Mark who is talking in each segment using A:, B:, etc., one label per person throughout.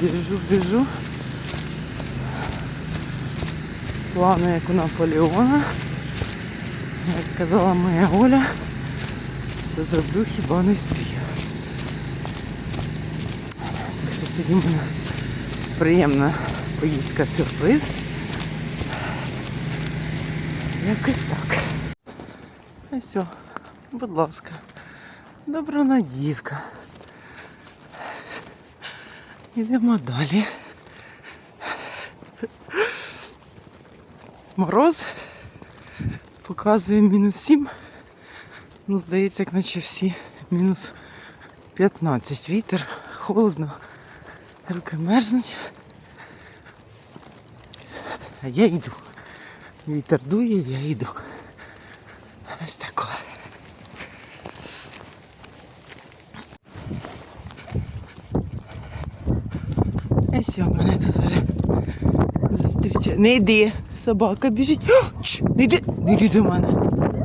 A: біжу, біжу. Плани як у Наполеона. Як казала моя Оля, все зроблю, хіба не спію. Так що сьогодні мене приємна поїздка сюрприз. Якось так. Ось будь ласка. Добронадівка. Йдемо далі. Мороз показує мінус 7. Ну, здається, як наче всі мінус 15. Вітер, холодно, руки мерзнуть. А я йду. Вітер дує, я йду. Ось тако. У мене тут вже зустрічає. Не йди, собака біжить. О, не йди, не йди до мене.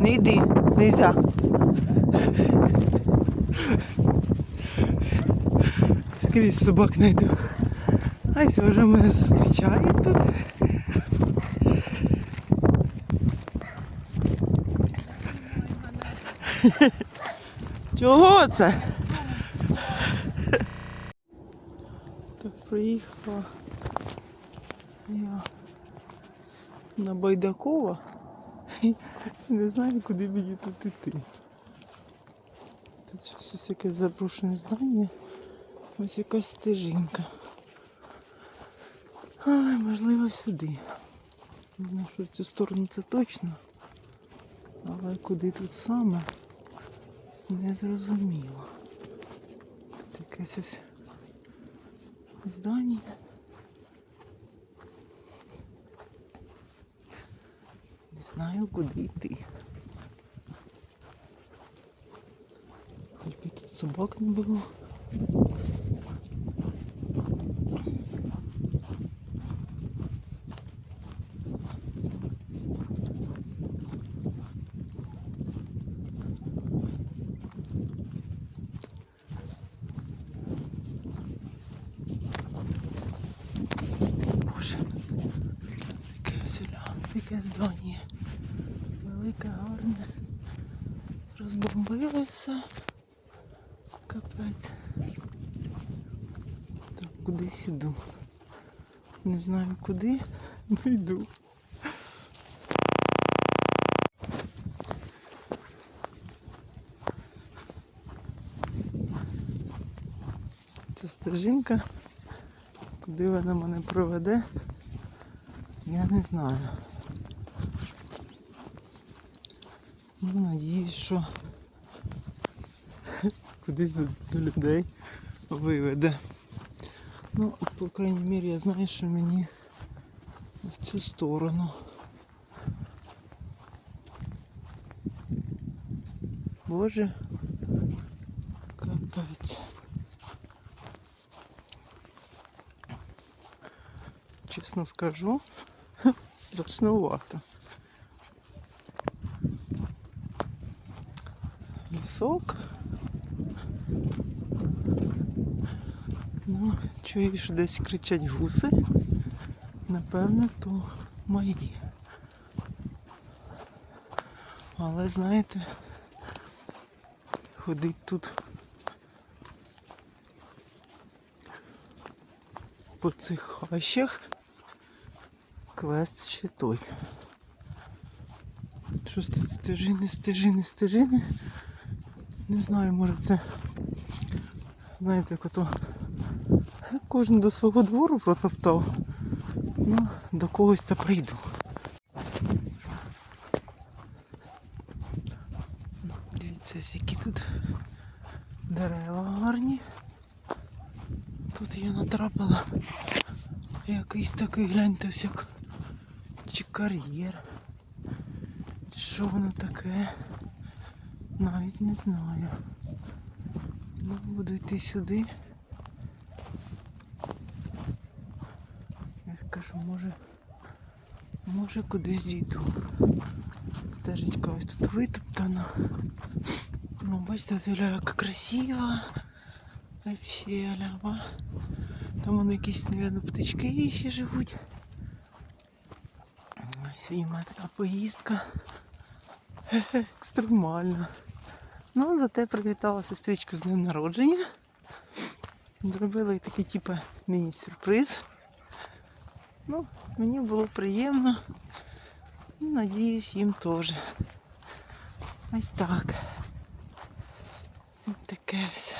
A: Не йди, нельзя. Скрізь собак знайду. Ось вже мене зустрічає тут. Чого це? Так приїхала я на Байдакова і не знаю, куди мені тут іти. Тут щось якесь заброшене здання. Ось якась стежинка. Ай, можливо, сюди. Не що в цю сторону це точно. Але куди тут саме не зрозуміло. Тут якесь ось здання. Не знаю, куди йти. Би тут собак не було. Розбомбили. Капець. Так, кудись іду. Не знаю куди, але йду. Це стежинка. Куди вона мене проведе, я не знаю. Ну, надіюсь, що кудись до, людей виведе. Ну, по крайній мірі, я знаю, що мені в цю сторону. Боже, капець. Чесно скажу, страшнувато. Лісок. Ну, чуєш, десь кричать гуси. Напевне, то мої. Але знаєте, ходить тут по цих хащах квест ще той. Щось тут стежини, стежини, стежини. Не знаю, може це, знаєте, як ото кожен до свого двору протоптав. Ну, до когось та прийду. Ну, Дивіться, які тут дерева гарні. Тут я натрапила якийсь такий, гляньте, всяк чи кар'єр. Що воно таке? Навіть не знаю. Ну, буду йти сюди. Я ж кажу, може, може кудись дійду. Стежечка ось тут витоптана. Ну, бачите, Оля, як красиво. Вообще, лява. Там вони якісь, мабуть, птички ще живуть. В мене така поїздка. Екстремальна. Ну, зате привітала сестричку з днем народження. Зробила їй такий, типу, міні-сюрприз. Ну, мені було приємно. Ну, Надіюсь, їм теж. Ось так. Ось таке ось.